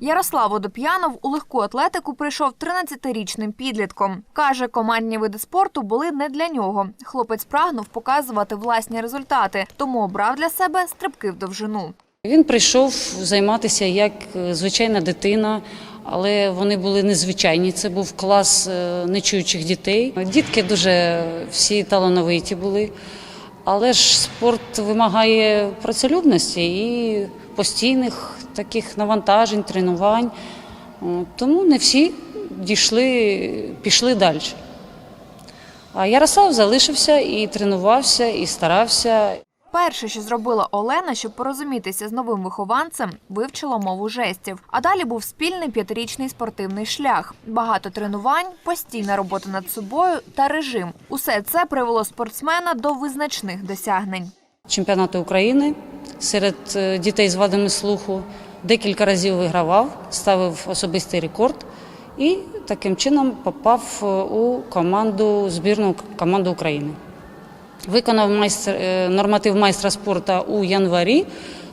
Ярослав Водоп'янов у легку атлетику прийшов 13-річним підлітком. Каже, командні види спорту були не для нього. Хлопець прагнув показувати власні результати, тому обрав для себе стрибки в довжину. Він прийшов займатися як е, звичайна дитина, але вони були незвичайні. Це був клас е, нечуючих дітей. Дітки дуже всі талановиті були, але ж спорт вимагає працелюбності і постійних таких навантажень, тренувань. Тому не всі дійшли, пішли далі. А Ярослав залишився і тренувався, і старався. Перше, що зробила Олена, щоб порозумітися з новим вихованцем, вивчила мову жестів. А далі був спільний п'ятирічний спортивний шлях, багато тренувань, постійна робота над собою та режим. Усе це привело спортсмена до визначних досягнень. Чемпіонати України серед е, дітей з вадами слуху. Декілька разів вигравав, ставив особистий рекорд і таким чином попав е, у команду збірну команду України. Виконав майстер, е, норматив майстра спорту у январі.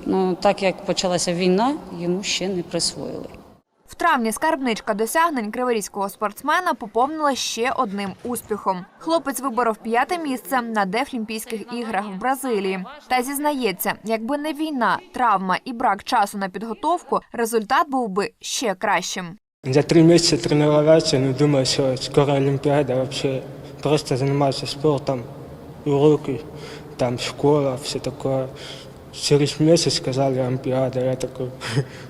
Ну, так як почалася війна, йому ще не присвоїли. В травні скарбничка досягнень криворізького спортсмена поповнила ще одним успіхом. Хлопець виборов п'яте місце на Дефлімпійських іграх в Бразилії. Та зізнається, якби не війна, травма і брак часу на підготовку, результат був би ще кращим. За три месяца тренироваться, ну, думаю, что скоро Олимпиада, вообще просто заниматься спортом, уроки, там школа, все такое. Через месяц сказали Олимпиада, я такой,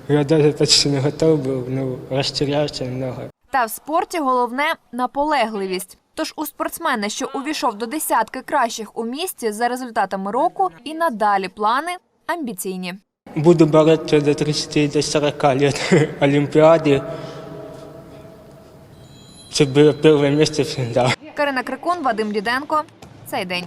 я даже почти не готов был, ну, растерялся немного. Та в спорті головне наполегливість. Тож у спортсмена, що увійшов до десятки кращих у місті за результатами року, і надалі плани амбіційні. Буду бороться до 30 до 40 лет Олимпиады, чтобы было первое место всегда. Карина Крикун, Вадим Діденко. Цей день.